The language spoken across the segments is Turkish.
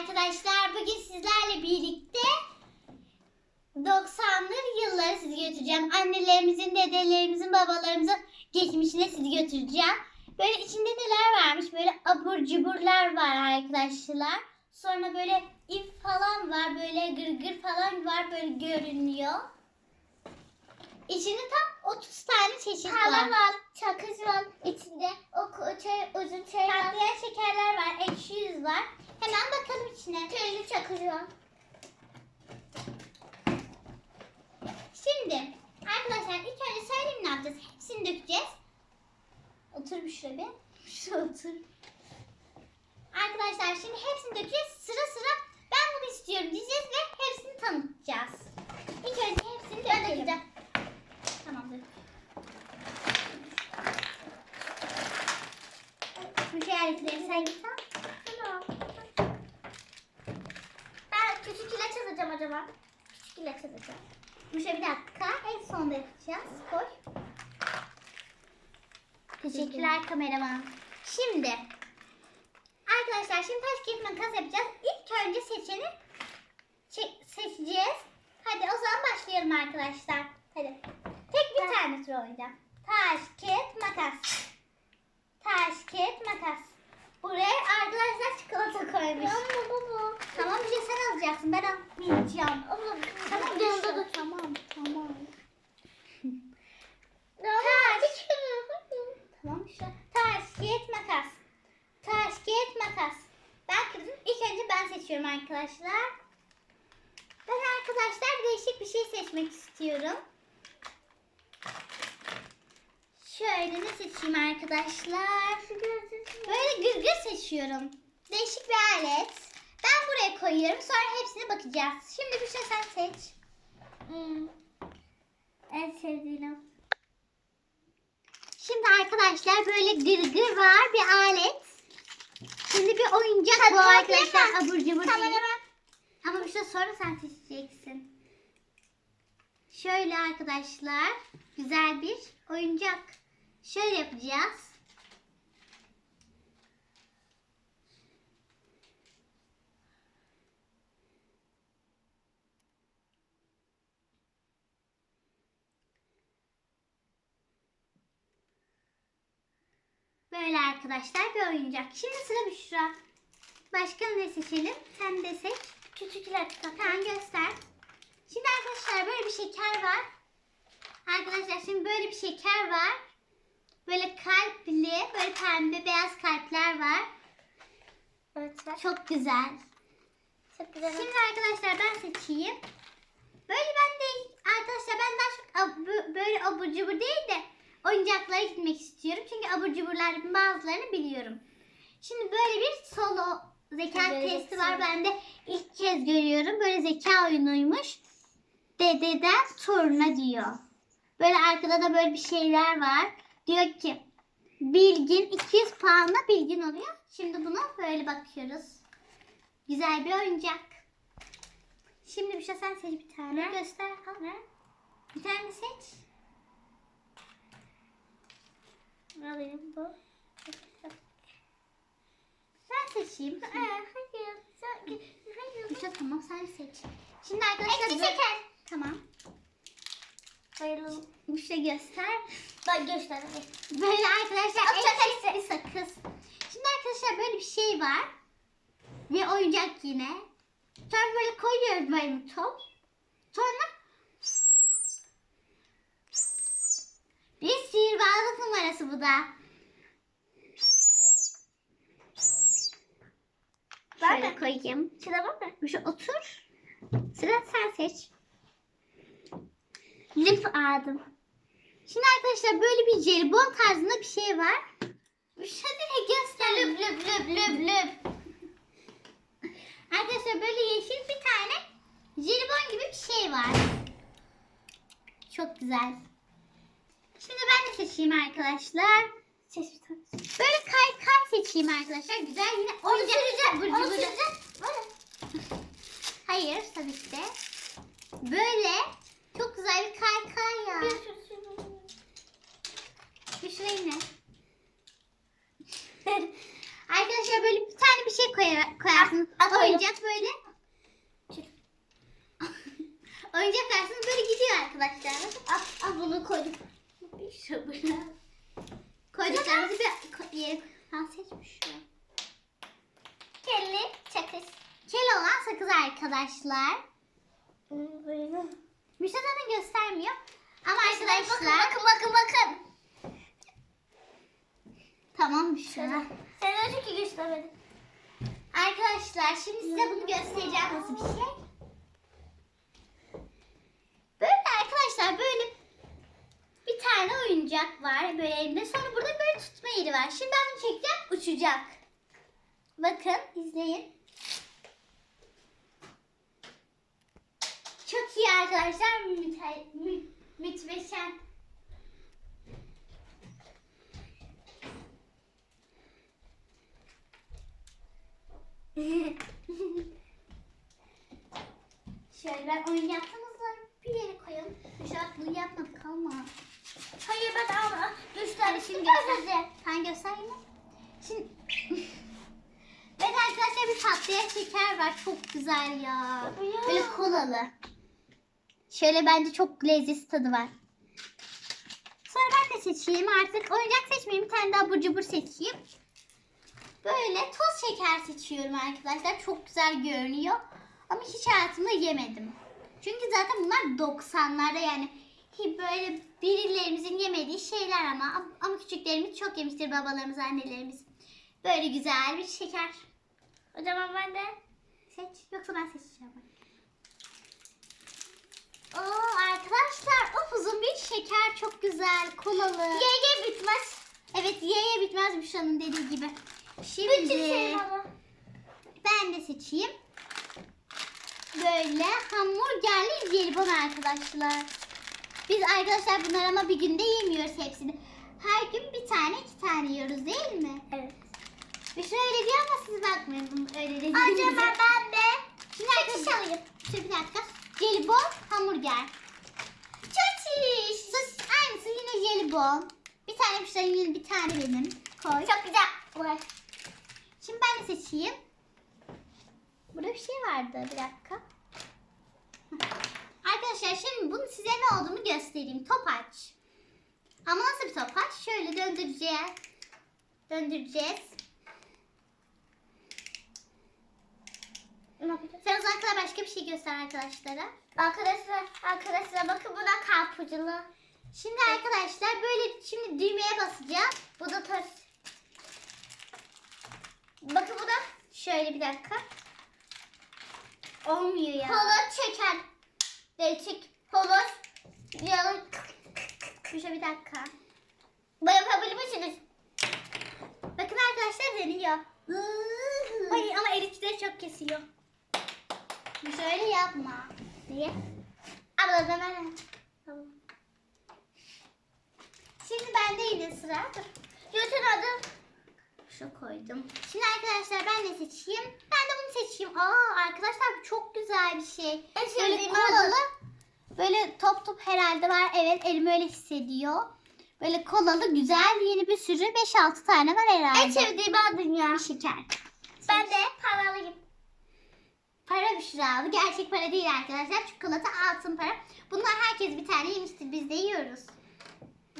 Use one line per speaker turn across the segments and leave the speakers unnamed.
arkadaşlar. Bugün sizlerle birlikte 90'lı yılları sizi götüreceğim. Annelerimizin, dedelerimizin, babalarımızın geçmişine sizi götüreceğim. Böyle içinde neler varmış? Böyle abur cuburlar var arkadaşlar. Sonra böyle ip falan var. Böyle gırgır falan var. Böyle görünüyor. İçinde tam 30 tane çeşit var.
Hala var, çakız var içinde. O şey, uzun şey var.
Şekerler var. Ekşi yüz var. Hemen bakalım içine.
Çakız var.
Şimdi arkadaşlar ilk önce söyleyeyim ne yapacağız. Hepsini dökeceğiz. Otur bir şuraya bir. Şuraya otur. Arkadaşlar şimdi hepsini dökeceğiz. Sıra sıra ben bunu istiyorum diyeceğiz ve hepsini tanıtacağız. İlk önce hepsini dökelim. Tamam dök. Bu şey aletleri sen git al.
Tamam. Ben küçük ilaç alacağım acaba. Küçük ilaç alacağım.
Bu şey bir dakika. En sonda yapacağız. Koy. Teşekkürler kameraman. Şimdi arkadaşlar şimdi taş kağıt makas yapacağız. İlk önce seçeni çe- seçeceğiz. Hadi o zaman başlayalım arkadaşlar. Hadi. Tek bir tane tur oynayacağım. Taş, kağıt, makas. Taş, kağıt, makas. Buraya arkadaşlar çikolata koymuş.
Ama baba.
Tamam bir şey sen alacaksın. Ben almayacağım.
Ama
Tamam.
Tamam tamam.
Taş. Tamam işte. Taş, kağıt, makas. Taş, kağıt, makas. Ben kırdım. İlk önce ben seçiyorum arkadaşlar. Ben arkadaşlar değişik bir şey seçmek istiyorum. Şöyle ne seçeyim arkadaşlar? Böyle gırgır seçiyorum. Değişik bir alet. Ben buraya koyuyorum. Sonra hepsine bakacağız. Şimdi bir şey sen seç.
Hmm. En sevdiğim.
Şimdi arkadaşlar böyle gırgır var bir alet. Şimdi bir oyuncak bu arkadaşlar abur cubur değil. Ama bir şey sonra sen seçeceksin. Şöyle arkadaşlar güzel bir oyuncak. Şöyle yapacağız. Böyle arkadaşlar bir oyuncak. Şimdi sıra Büşra. Başka ne seçelim? Sen de seç.
Küçük ilaç
Tamam göster. Şimdi arkadaşlar böyle bir şeker var. Arkadaşlar şimdi böyle bir şeker var. Böyle kalpli, böyle pembe beyaz kalpler var.
Evet var.
Çok güzel.
Çok güzel.
Şimdi arkadaşlar ben seçeyim. Böyle ben de arkadaşlar ben daha çok ab- böyle abur cubur değil de oyuncaklara gitmek istiyorum. Çünkü abur cuburların bazılarını biliyorum. Şimdi böyle bir solo zeka
Böyle
testi var. Ben de ilk kez görüyorum. Böyle zeka oyunuymuş. Dededen toruna diyor. Böyle arkada da böyle bir şeyler var. Diyor ki bilgin 200 puanla bilgin oluyor. Şimdi buna böyle bakıyoruz. Güzel bir oyuncak. Şimdi bir şey sen seç bir tane.
Ne?
Göster. Al. Bir tane seç.
Ne alayım bu?
Ben seçeyim.
Aa, hayır. Sen- Hayır.
Tamam sen seç. Şimdi arkadaşlar
Ekşi şeker.
Tamam.
Hayırlı.
Bir şey göster.
Bak göster.
Böyle arkadaşlar en bir sakız. Şimdi arkadaşlar böyle bir şey var. Bir oyuncak yine. Sonra böyle koyuyoruz böyle bir top. Sonra bir numarası bu da.
Ben
Şöyle
de-
koyayım.
Şuna bak mı?
Bir şey otur. Sıra sen seç. Lip aldım. Şimdi arkadaşlar böyle bir jelibon tarzında bir şey var. De göster.
Lüp lüp lüp lüp lüp.
Arkadaşlar böyle yeşil bir tane jelibon gibi bir şey var. Çok güzel. Şimdi ben de seçeyim arkadaşlar.
Seç bir tane.
Böyle kay kay seçeyim arkadaşlar. Güzel yine
Onu süreceğim. Onu süreceğim.
Hayır tabii ki de. Böyle çok güzel bir kay kay ya.
Bir
şuraya ne? Arkadaşlar böyle bir tane bir şey koyar, koyarsınız. Oyuncak böyle. oyuncak koyarsınız böyle gidiyor arkadaşlar.
Al, al bunu koydum.
Sabırla. Koyduklarımızı bir yere koy- Ha seçmiş şu.
Kelli çakış.
Kel olan sakız arkadaşlar. Müşte zaten göstermiyor. Ama arkadaşlar.
Bakın bakın bakın.
Tamam Müşte.
Sen önce ki göstermedin.
Arkadaşlar şimdi size bunu göstereceğim nasıl bir şey. Böyle arkadaşlar böyle bir tane oyuncak var böyle elimde. Sonra burada böyle tutma yeri var. Şimdi ben bunu çekeceğim uçacak. Bakın izleyin. Çok iyi arkadaşlar. Müte, mü, mütbeşen. Şöyle ben oyun yaptığımızda bir yere koyalım. Şey bak bunu yapmadık kalma.
Hayır ben ama. Üç
Hadi şimdi göstereceğim. Şimdi Evet arkadaşlar bir patlayan şeker var. Çok güzel ya.
Ya.
Böyle kolalı. Şöyle bence çok lezzetli tadı var. Sonra ben de seçeyim artık. Oyuncak seçmeyeyim. Bir tane daha abur cubur seçeyim. Böyle toz şeker seçiyorum arkadaşlar. Çok güzel görünüyor. Ama hiç hayatımda yemedim. Çünkü zaten bunlar 90'larda yani böyle birilerimizin yemediği şeyler ama ama küçüklerimiz çok yemiştir babalarımız, annelerimiz. Böyle güzel bir şeker.
O zaman ben de.
Seç. Yoksa ben seçeceğim. Oo arkadaşlar upuzun bir şeker çok güzel kolalı.
Ye ye bitmez.
Evet ye ye bitmez Büşra'nın dediği gibi. Şimdi ben de seçeyim. Böyle hamburgerli jelibon arkadaşlar. Biz arkadaşlar bunları ama bir günde yemiyoruz hepsini. Her gün bir tane iki tane yiyoruz değil mi?
Evet.
Büşra öyle diyor ama siz bakmayın bunu öyle dediğinize.
Acaba ben de.
Şimdi arkadaşlar
alayım.
Şöyle bir dakika. Jelibon hamburger.
Çöçiş.
Sus aynısı yine jelibon. Bir tane Büşra yine bir tane benim. Koy.
Çok güzel. Var.
Şimdi ben de seçeyim. Burada bir şey vardı. Bir dakika. Arkadaşlar şimdi bunun size ne olduğunu göstereyim. Topaç. Ama nasıl bir topaç? Şöyle döndüreceğiz. Döndüreceğiz.
Ne yapacağız?
Sen kadar başka bir şey göster arkadaşlara.
Arkadaşlar, arkadaşlar bakın bu da karpuculu.
Şimdi arkadaşlar böyle şimdi düğmeye basacağım.
Bu da toz. Bakın bu da
Şöyle bir dakika. Olmuyor ya.
holoz çeker. Değişik. Holoz. Yalı.
Şöyle bir dakika.
Bu yapabilir misiniz?
Bakın arkadaşlar deniyor. Ay ama erikçileri çok kesiyor. Şöyle yapma.
Niye? Abla da ben.
Şimdi bende yine sıra.
Götür adı.
Şu koydum. Şimdi arkadaşlar ben de seçeyim. Ben de bunu seçeyim. Aa arkadaşlar bu çok güzel bir şey. Böyle kolalı.
adı.
Böyle top top herhalde var. Evet elim öyle hissediyor. Böyle kolalı güzel yeni bir sürü 5-6 tane var herhalde.
En sevdiğim adın ya.
bir şeker.
Ben de paralıyım.
Para Büşra aldı. Gerçek para değil arkadaşlar. Çikolata altın para. Bunlar herkes bir tane yemiştir. Biz de yiyoruz.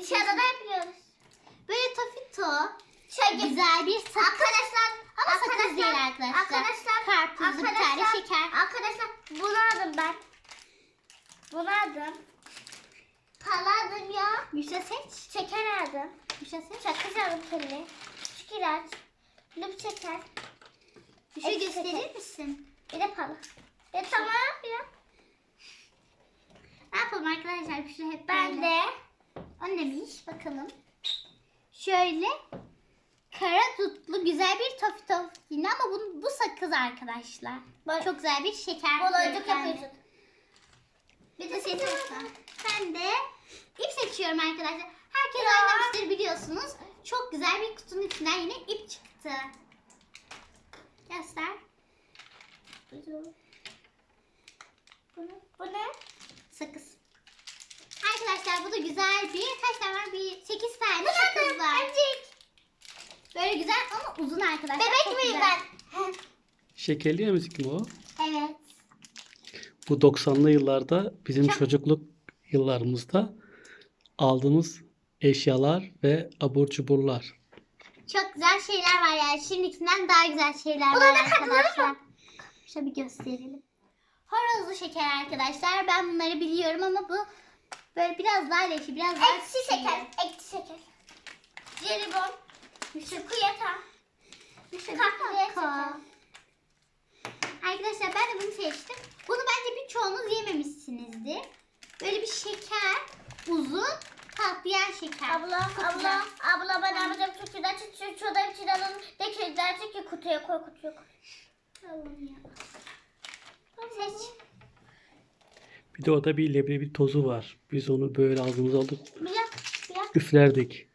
Dışarıda da yapıyoruz.
Böyle tofito.
Şey gibi.
Güzel bir sakız.
Arkadaşlar,
Ama sakız değil arkadaşlar.
Arkadaşlar,
Karpuzlu bir tane
arkadaşlar,
şeker.
Arkadaşlar bunu aldım ben. Bunu aldım. Pala aldım ya.
Büşra seç.
Şeker aldım.
Büşra seç.
Sakız aldım kelli. Küçük ilaç. Lüp şeker. Evet,
gösterir
şeker.
misin?
Bir de pala. E tamam ya.
Ne yapalım arkadaşlar? Büşra hep
Ben
böyle.
de
O neymiş? Bakalım. Şöyle kara dutlu güzel bir tofito yine ama bu, bu sakız arkadaşlar.
Bak.
Çok güzel bir şeker.
boloncuk yapıyorsun.
Bir de seç lütfen. Ben de ip seçiyorum arkadaşlar. Herkes
Ya.
oynamıştır biliyorsunuz. Çok güzel bir kutunun içinden yine ip çıktı. Göster.
Bu ne? Bu ne?
Sakız. Arkadaşlar bu da güzel bir kaç tane var? Bir 8 tane
Bu ne?
sakız var.
Emcik.
Böyle güzel ama uzun arkadaşlar.
Bebek
Çok
miyim
güzel.
ben?
Şekerli emzik mi o?
Evet.
Bu 90'lı yıllarda bizim
Çok-
çocukluk yıllarımızda aldığımız eşyalar ve abur cuburlar.
Çok güzel şeyler var yani. Şimdikinden daha güzel şeyler
Bunlar
var arkadaşlar. Şöyle bir gösterelim. Horozlu şeker arkadaşlar. Ben bunları biliyorum ama bu böyle biraz daha leşi, biraz daha
Ekşi şeker. Ekşi şeker. Jelibon. Çikolata.
Kakao. Arkadaşlar ben de bunu seçtim. Bunu bence birçoğunuz yememişsinizdir. Böyle bir şeker, uzun, patlayan şeker.
Abla, abla, abla ben yapacağım çok güzel. Şu şurada bir şey alalım. De ki
ya. Seç.
Bir de orada bir leblebi tozu var. Biz onu böyle ağzımıza alıp
Biraz, biraz.
üflerdik.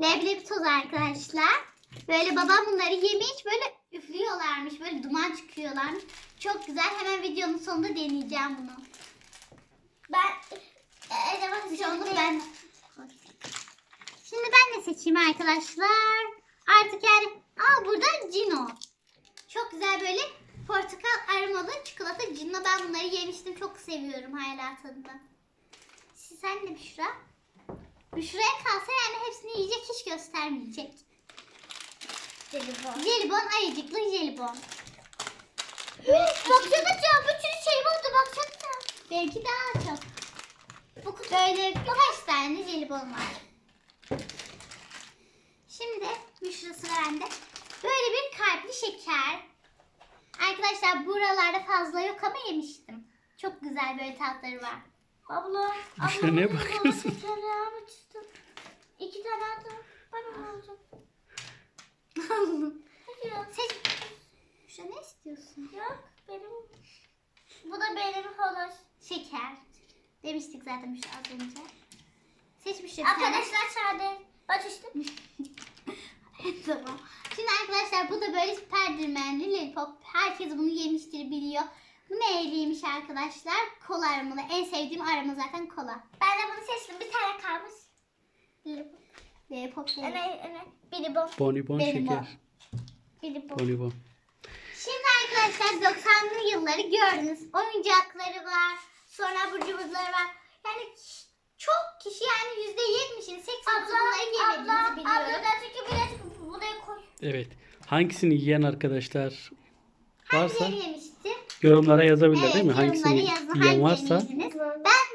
Leblebi toz arkadaşlar. Böyle babam bunları yemiş böyle üflüyorlarmış. Böyle duman çıkıyorlarmış. Çok güzel. Hemen videonun sonunda deneyeceğim bunu.
Ben e, eleman
Bir şey olmaz,
ben.
ben Şimdi seçeyim arkadaşlar. Artık yani aa burada Cino. Çok güzel böyle portakal aromalı çikolata Cino. Ben bunları yemiştim. Çok seviyorum hala tadını. Sen de Büşra. Büşra'ya kalsa yani hepsini yiyecek hiç göstermeyecek.
Jelibon.
Jelibon ayıcıklı jelibon.
Baksana ya bütün şey oldu baksana.
Belki daha çok. Bu kutu böyle birkaç tane jelibon var. Şimdi Büşra sıra bende. Böyle bir kalpli şeker. Arkadaşlar buralarda fazla yok ama yemiştim. Çok güzel böyle tatları var.
Abla. Abla,
ne bakıyorsun?
İki tane aldım. Bana. Hadi ya.
Seç. Büşra ne istiyorsun?
Yok benim. Bu da benim holoş.
Şeker. Demiştik zaten Büşra az önce. Seç Büşra bir tane.
Arkadaşlar sade. Bak işte.
tamam. Şimdi arkadaşlar bu da böyle süperdirmenli lollipop. Herkes bunu yemiştir biliyor. Bu neyliymiş arkadaşlar? Kola aromalı. En sevdiğim aroma zaten kola.
Ben de bunu seçtim. Bir tane kalmış.
Lollipop.
Evet evet. Biri bu.
Bonibon şeker.
Biri bu.
Bonibon.
Şimdi arkadaşlar 90'lı yılları gördünüz. Oyuncakları var. Sonra cuburları var. Yani çok kişi yani %70'in 80'i bunları yemediğinizi
abla,
biliyorum.
abla çünkü birazcık buraya koy.
Evet. Hangisini yiyen arkadaşlar varsa
Hangileri yemiştir?
yorumlara yazabilirler
Evet,
değil mi?
yorumlara
Hangisini
yazın.
yiyen
Hangilerini
varsa
yediniz? Ben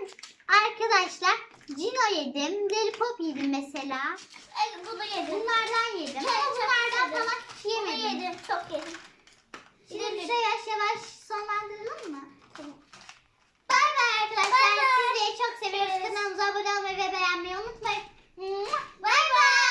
arkadaşlar Cino yedim. Lollipop yedim mesela.
Ay, bunu yedim.
Bunlardan yedim.
Çok
Ama bunlardan
yedim.
falan hiç
Bunu
yemedim.
yedim. Çok yedim.
Şimdi bir şey yavaş yavaş sonlandıralım mı? arkadaşlar. Sizleri çok seviyoruz. Kanalımıza abone olmayı ve beğenmeyi unutmayın. Bay bay.